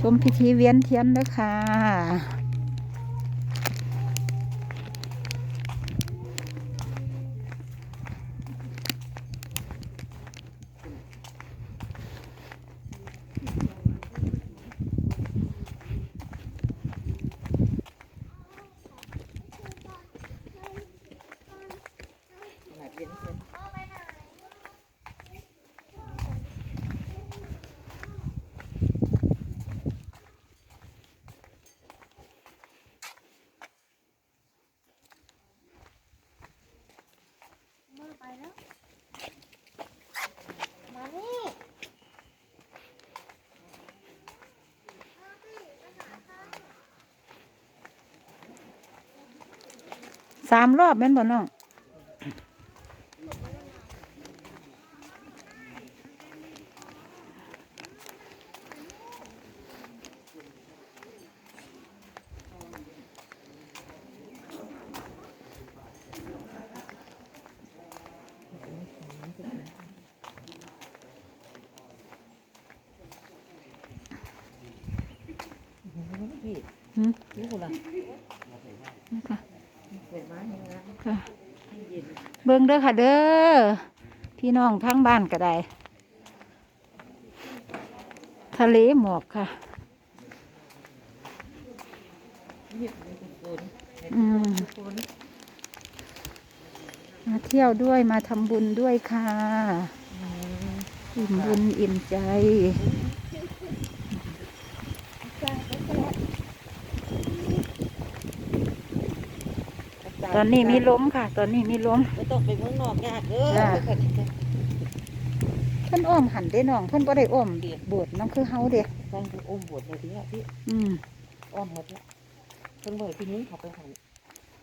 ชมพิธีเวียนเทียนด้วยค่ะ สามรอบแม่นบ่น้องพี่หืมลูกล่ะ นี่ค่ะ เปิดมาให้นะ ค่ะ ให้ เบิ่งเด้อค่ะเด้อพี่น้องทั้งบ้านก็ได้ ทะเลหมอกค่ะมาเที่ยวด้วยมาทำบุญด้วยค่ะ อิ่มบุญอิ่มใจ ตอนนี้มีลมค่ะ ตอนนี้มีลมไม่ต้องไปเมืองนอกยากเด้อจ้ะไปกันจ้ะเพิ่นอ้อมหันได้น้องเพิ่นบ่ได้อ้อมเดียบวชน้ำคือเฮาเด้ฟังดูอมบวชเลยทีเนี้ยพี่อืมอ้อมหมดแล้วเพิ่นบอกที่นี้เขาไปหัน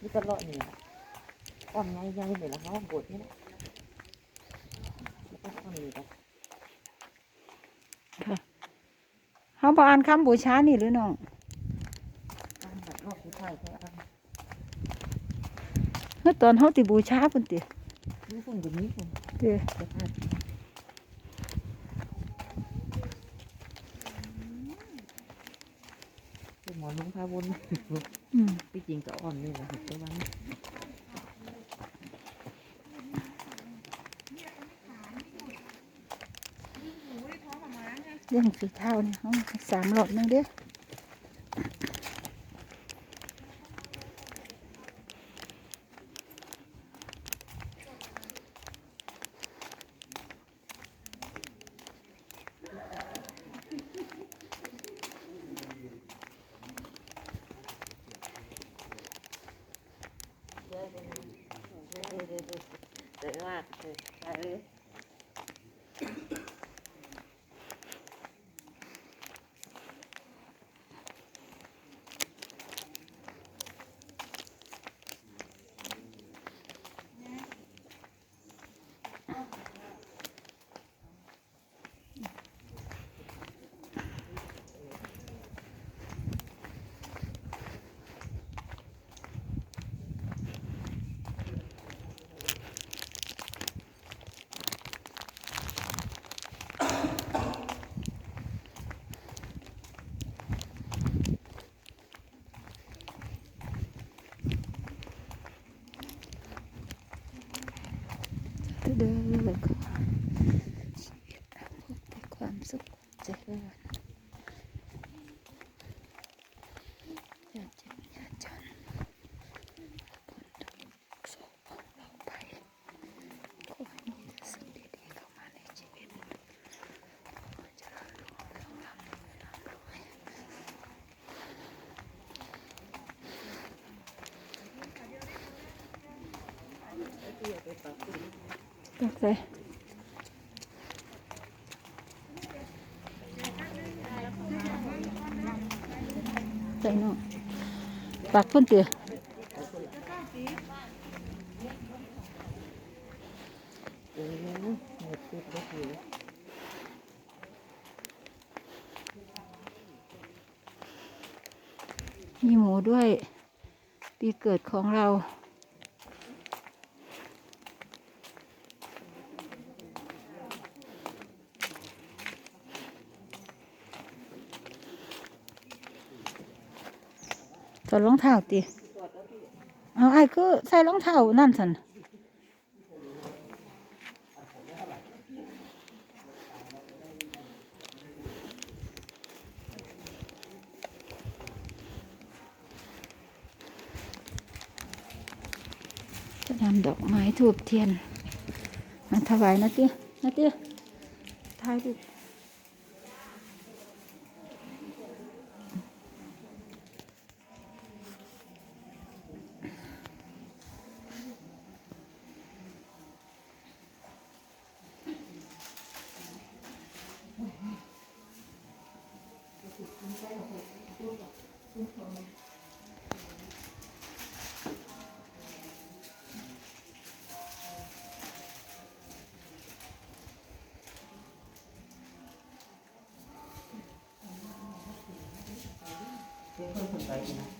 นี่ก็เลาะนี่ล่ะอ้อมยังยังเลยละเขาบวชนี่แหละแล้วก็อ้อมนี่ละเฮาบ่อ่านคำบูชานี่หรือน้องอ้อมแบบรอบสุดท้ายแค่อ้อม เมื่อตอนเฮาสิบูชาพุ่นตินี่ฝุ่นอยู่นี้ฝุ่นเด้อจะพลาดเป็นหมอลุงพาวนอืมที่จริงก็อ่อนนี่แหละครับแต่ว่าเรื่องสีเท้านี่เฮาสามรอบหนึงเด้อ เด้อค่ะชีวิตพบแต่ความสุขเจริญอย่าเจ็บอย่าจนคนทุกข์โศกเราไปขอให้มีแต่สิ่งดีๆเข้ามาในชีวิตขอเจริญรุ่งเรืองร่ำรวยร่ำรวยตัก ใส่ใส่เนาะปากพุ่นเตือโอ้ยมีหมูด้วย ปีเกิดของเรา อดรองเท้าตีเอาไอ้ายคือใส่รองเท้านั่นสันจะนำดอกไม้ทูบเทียน มาถวายนะเตี้ยนะเตี้ยถ่ายรู เพิ่มคนไปนะ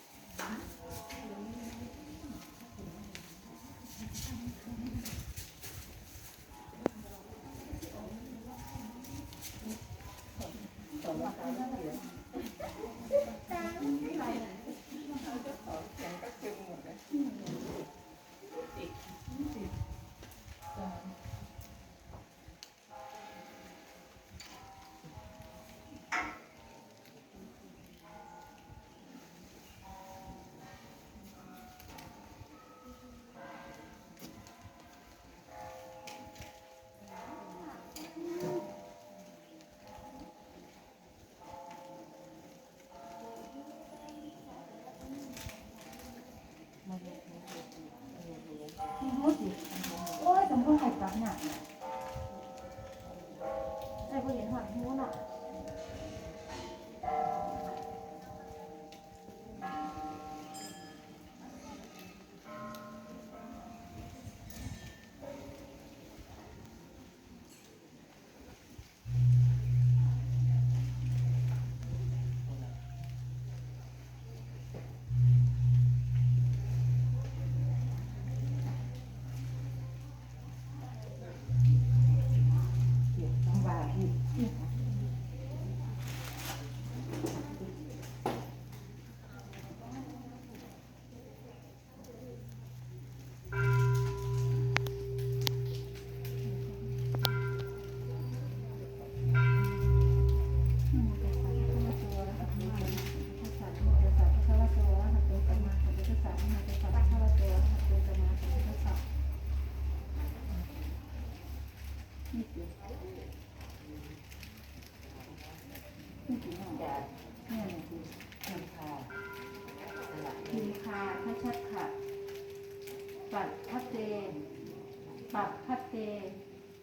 พัเต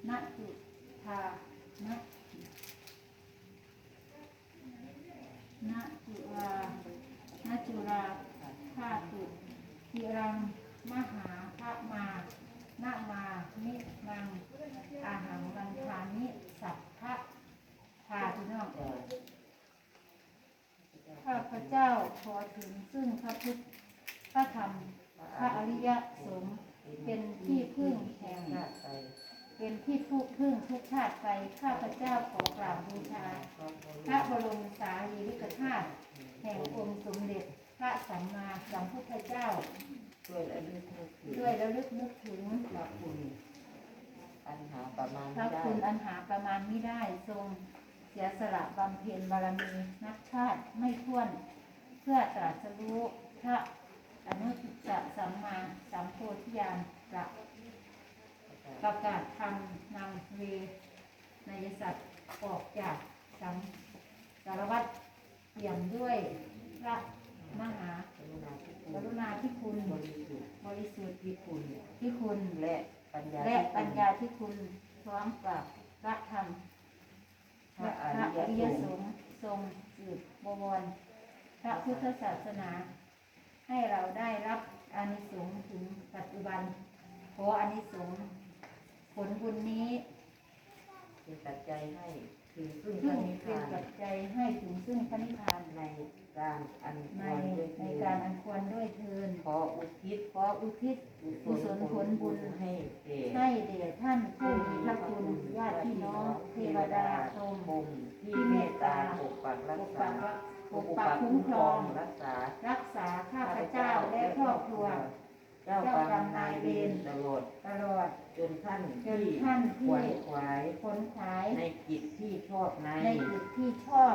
นะจุทานะนะจุรานะจุราธาตุทิรังมหาพระมานะมานิรังอาหังรันทานิสัพพะทาพี่นองเอ่อข้าพระเจ้าขอถึงซึ่งพระพุทธพระธรรมพระอริยสงฆ์เป็นที่พึ่ง เป็นที่พึ่งพึ่งทุกชาติไปข้าพเจ้าขอกราบบูชา พระบรมสารีริกธาตุแห่งองค์สมเด็จพระสัมมาสัมพุทธเจ้าช่วยและลึกนึกถึงด้วยระลึกนึกถึงพระคุณปัญหาประมาณพระไม่ได้คุณอันหาประมาณไม่ได้ทรงเสียสละบำเพ็ญบารมีนักชาติไม่ท้วน เพื่อตรัสรู้พระอนุตตรสัมมาสัมโพธิญาณประ ประกาศธรรมนำเวนยสัตว์ออกจากสังสารวัตรเปี่ยมด้วยพระมหากรุณาธิคุณกรุณาธิคุณบริสุทธิ์บริสุทธิ์ที่คุณที่คุณและปัญญาและปัญญาที่คุณพร้อมกับพระธรรมพระอริยสงฆ์งฆ์ทรงสืบบวรพระพุทธศาสนา ให้เราได้รับอานิสงส์ถึงปัจจุบันขออานิสงส์ ผลบุญนี้เป็นปัจจัยให้ถึงซึ่งพซึ่ระงนิพเป็นพานปัจจัยให้ถึงซึ่งพระนิพพานในการอันคในวรด้วยในเถิการดอันควรด้วยเทินขออุทิศขออุทิศกุศลผลบุญให้แก่ให้แด่ท่านผู้มีพระคุณญาติพี่น้องเทวดาพรหมพรหมที่เมตตาปกปักรัปกกษาปักรักษปกปักคุ้มครอง รักษา รักษาข้าพเจ้าและครอบครัว เจ้ากรรมนายเวรตลอดตลอดจนท่านจนที่ท่านขวที่นขวายผลขายในกิจที่ชอบในในจุดที่ชอบ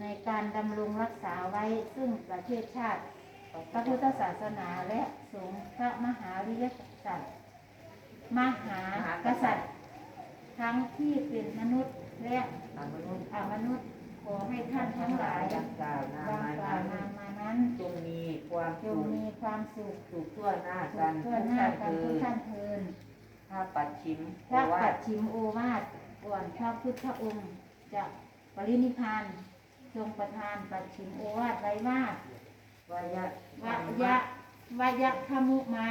ในการดำรงรักษาไว้ซึ่งประเทศชาติ พระพุทธศาสนาและสงฆ์พระมหาวิยสัตว์มหากษัตริย์ ทั้งที่เป็นมนุษย์และตามมนุษย์อมนุษย์ขอให้ท่านทั้งหลายดังกล่าวนาดังมากล่าวนั้นนามมานั้น จงมี ความจสุงขมีความสุขสุขทั่วหน้าสุกัขนทั่วหน้ากันทุกท่านเทินถ้าปัดชิมพระว่าปัดชิมโอวาทก่อนพระพุทธองค์จะปรินิพพานทรงประทานปัดชิมโอวาทไว้ว่าวายะวะยะวะยะขมุมา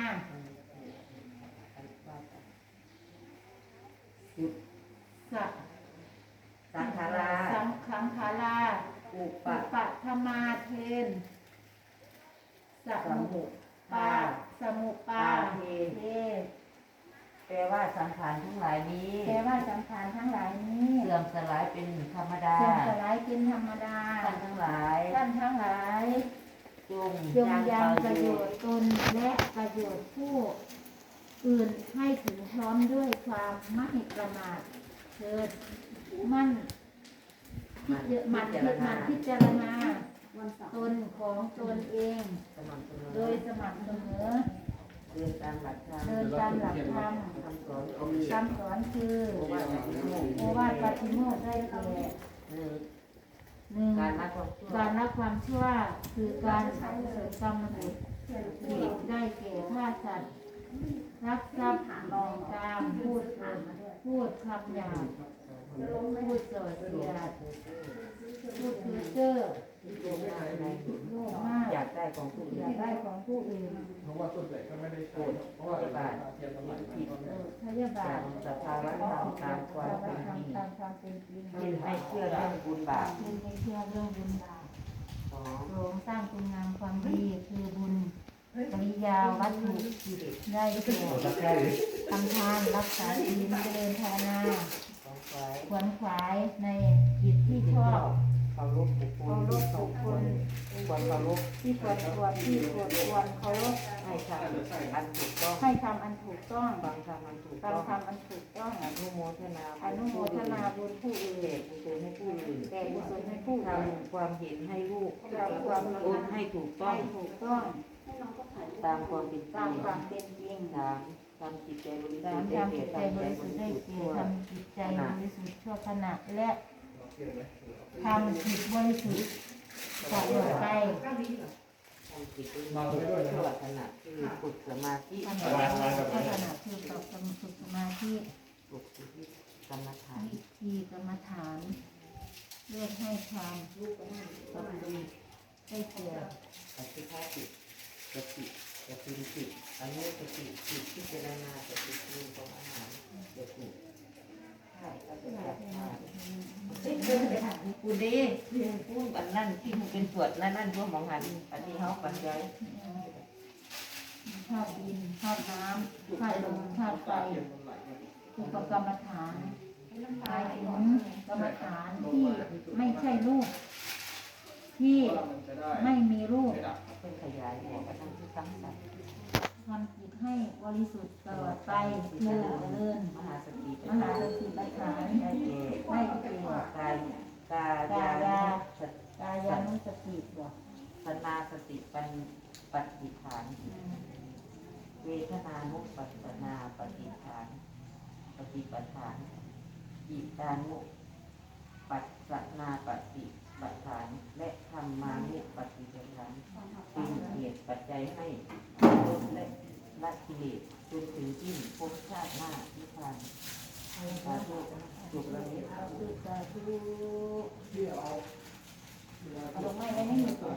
สุดสักสังขาราสังขังขาราอุปัปะปะธมาเทน สสมุมุปาสมุปาเทแปลว่าสังขารทั้งหลายนี้แปลว่าสังขารทั้งหลายนี้เสื่อมสลายเป็นธรรมดาเสื่อมสลายเป็นธรรมดาท่านทั้งหลายท่านทั้งหลายจงจงยังประโยชน์ตนและประโยชน์ผู้อื่นให้ถึงพร้อมด้วยความไม่ประมาทเถิดมั่นพิจมันพิมันพิจารณา ตนของตนเอง สม่ำเสมอโดยสม่ำเสมอ เดินตามหลักธรรมเดินตามหลักธรรมคำสอนของคำสอนคือโอวาทปฏิโมกข์โอวาทปฏิโมกข์ได้แก่หนึ่งการละความชั่วการละความชั่วคือการสังเสริญกรรมบุตรที่ได้แก่ฆ่าสัตว์รักทรัพย์ลองตามพูดปดพูดคำหยาบพูดส่อเสียดพูด ของผู้ออื่ยานกได้ของผู้อื่นเพราะว่าต้นใหญ่ก็ไม่ได้โกรธเพราะว่าเป็นเทียมน้ำมันผิดโปรดพยาบาจาทกสภาวะธรรมตามความเป็นจริงตามความเป็นจริงที่ให้เชื่อเรื่องบุญบาปเป็นให้เชื่อเรื่องบุญบาปสองโรงสร้างคุณงามความดีคือบุญปริยาวัตถุจิตได้แก่ทำทานรักษาศีลเจริญภาวนาสองฝ่ายขวนขวายในกิจที่ชอบเคา รพบุคคเคาลรพบุคคลควรเคารพที่ควรควรที่ควรควรเคารพให้ทำอันถูกต้องให้ทำอันถูกต้องฟังทำอันถูกตาต้องทำอันถูกต้องอนุโมทนาอนุโมทนาบุญผู้อื่เด็นกกุศลให้ผู้อื่นแก่กุศลให้ผู้อื่นทำความเห็นให้ลูกทำความโอนให้ถูกต้อให้ถูกต้องตามความเป็นจตามริงความเป็นจริงสามทำจิตใจบริสุทธิ์ได้ทำแก่จิตใจบริสุทธิ์ได้สุทธิ์แก่ทำจิตใจบริสุทธิ์ชั่วขณะและ ทำจิตบริสุทธิ์ตลอดไปทำจิตบริสุทธิ์ทั่วขณะที่ฝึกสมาธิขณะขณะคือต่อสมาธิสมาธิฝึกกรรมฐานวิธีกรรมฐานเลือกให้ความรู้ติได้แก่ปฏิภาสิสติสติจิตอันนี้สติจิตพิจารณาสติคือของอาหารสติใช่ ก็จะแบบกูดีพูดกันนั่นที่มันเป็นสวดนั่นนั่นพวกมองหันอันนี้เขาปัญญาธาตุดินธาตุน้ำธาตุลมธาตุไฟคือกรรมฐานหมายถึงกรรมฐานที่ไม่ใช่รูป ที่ไม่มีรูปเป็นขยายหัวกระทั่งที่ตั้งสัตว์ทำจิตให้บริสุทธิ์ตลอดไปคือเจริญมหาสติมหาสติปัฏฐานได้แก่ได้แก่กาย กายาสติกายานุสติบอกสนาสติปัญปฏิฐาน เวทนานุปัสสนาปฏิฐาน ปฏิปทานอิตานุปัสสนาปฏิปทาน และธรรมานุปฏิปทานเป็นเหตุปัจจัยให้ลดและละกิเลสจนถึงที่ภพชาติหน้าที่ผ่าน จุกแล้วนี้สาธุสาธุเอาลงไม้ไว้ให้หนูก่อน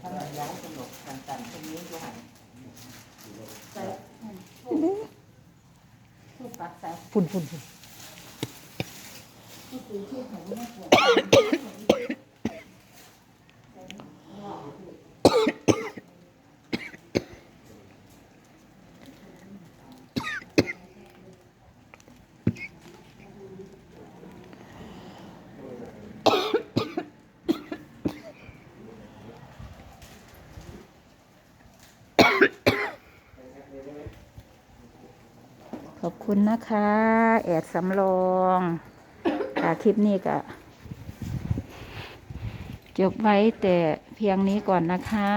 ถ้ามันย้ายสนุกต่างๆตรงนี้ก็หันใส่ทูบปักใส่ฝุ่นฝุ่นฝุ่นที่คือที่ของแม่ปวด ขอบคุณนะคะ แอดสำรองค่ะคลิปนี้ก็จบไว้แต่เพียงนี้ก่อนนะคะ